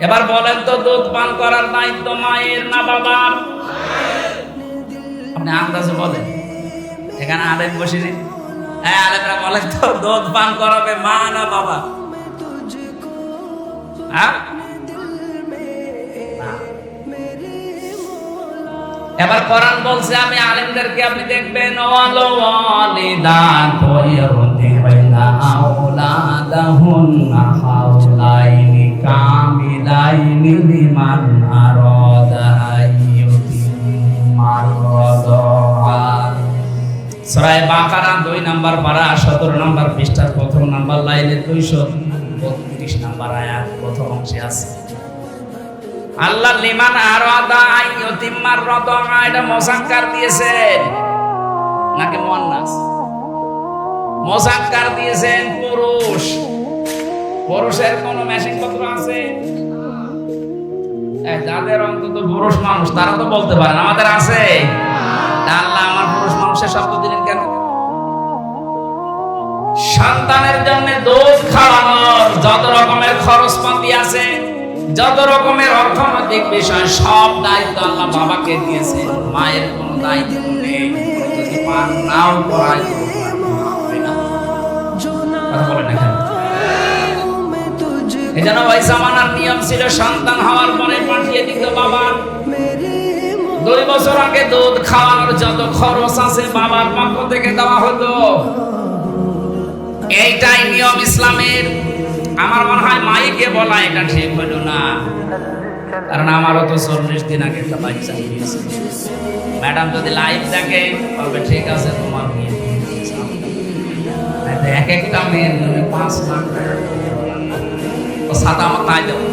এবার বলেন তো, দুধ পান করার দায়িত্ব মায়ের না বাবার? আপনি আন্দাজে বলেন। এখানে আলেম বসিনি হ্যাঁ আলেমরা বলেন তো, দুধ পান করাবে মা না বাবা? হ্যাঁ? এবার কোরআন বলছে, আমি আলেমদেরকে আপনি দেখবেন ওয়ালো ওয়ালিদাত ইয়ারদিনা আওলাদাহুন্না হাওলাইনি 2 নাম্বার পারা 17 নাম্বার পৃষ্ঠার প্রথম নাম্বার লাইনে 232 নাম্বার আয়াত, প্রথম আল্লাহ লিমান আরাদা আইয়ুতিম্মার রাদা এটা মোসাক্কার দিয়েছেন। নাকি মুয়ান্নাস? মোসাক্কার দিয়েছেন পুরুষ। পুরুষের কোন মেশিন পত্র আছে? যাদের অন্তত পুরুষ মানুষ, তারা তো বলতে পারেন আমাদের আছে। আল্লাহ আমার পুরুষ মানুষের শব্দ দিলেন কেন? সন্তানের জন্য দুধ খাওয়ানোর যত রকমের খরচপাতি আছে, যত রকমের অর্থনৈতিক বিষয়, সব দায়িত্ব আল্লাহ বাবাকে দিয়েছে। মায়ের কোনো দায়িত্ব নেই। যদি পান নাও করায়। কথা বলেন এখানে এই জন্য ওই জামানার নিয়ম ছিল, সন্তান হওয়ার পরে পাঠিয়ে দিত বাবা। দুই বছর আগে দুধ খাওয়ানোর যত খরচ আছে বাবার পক্ষ থেকে দেওয়া হতো। এইটাই নিয়ম ইসলামের। আমার মনে হয় মাইকে বলা এটা ঠিক হলো না। কারণ আমারও তো চল্লিশ দিন আগে একটা বাচ্চা হয়েছে। ম্যাডাম যদি লাইভ দেখে তবে ঠিক আছে, তোমার। নাইতো এক একটা মেয়ের পাঁচ লাখ টাকা। ও সাদা আমার নাই দেবো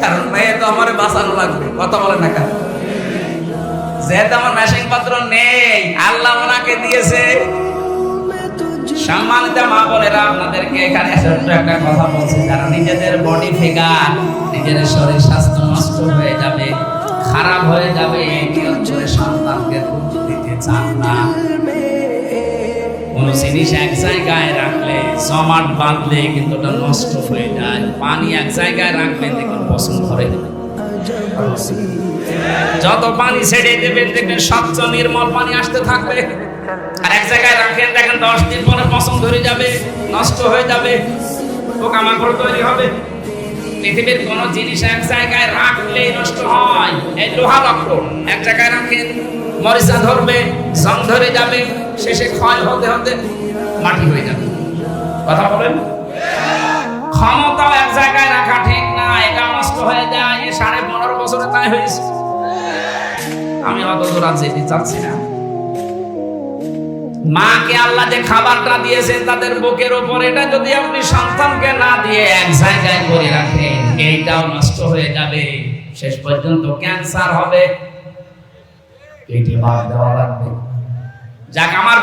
কারণ মেয়ে তো আমার বাঁচানো লাগবে, কথা বলে না কেন? যেহেতু আমার মেশিন পত্র নেই, আল্লাহ ওনাকে দিয়েছে। সম্মানিত মা বলেরা আপনাদেরকে এখানে ছোট্ট একটা কথা বলছি। যারা নিজেদের বডি ফিগার নিজেদের শরীর স্বাস্থ্য নষ্ট হয়ে যাবে, খারাপ হয়ে যাবে করে সন্তানকে দিতে চান না। কোন জিনিস এক জায়গায় রাখলে জমাট বাঁধলে কিন্তু ওটা নষ্ট হয়ে যায়। পানি এক জায়গায় রাখলে দেখুন পছন্দ করে যত পানি ছেড়ে দেবেন, দেখবেন স্বচ্ছ নির্মল পানি আসতে থাকবে। আর এক জায়গায় রাখেন, দেখেন দশ দিন পরে পছন্দ ধরে যাবে, নষ্ট হয়ে যাবে, পোকামাকড় তৈরি হবে। পৃথিবীর কোন জিনিস এক জায়গায় রাখলেই নষ্ট হয়। এই লোহা লক্ষ্য এক জায়গায় রাখেন, মরিচা ধরবে, জং ধরে যাবে, শেষে ক্ষয় হতে হতে মাটি হয়ে যাবে। কথা বলেন? ক্ষমতাও এক জায়গায় রাখা ঠিক না এটা নষ্ট হয়ে যায় সাড়ে পনেরো বছরে তাই হয়েছে। আমি অত দূর যেতে চাচ্ছি না। মাকে আল্লাহ যে খাবারটা দিয়েছেন তাদের বুকের উপর, এটা যদি আপনি সন্তানকে না দিয়ে এক জায়গায় করে রাখেন, এইটাও নষ্ট হয়ে যাবে। শেষ পর্যন্ত ক্যান্সার হবে। এটি বাদ দেওয়া লাগবে। যাক, আমার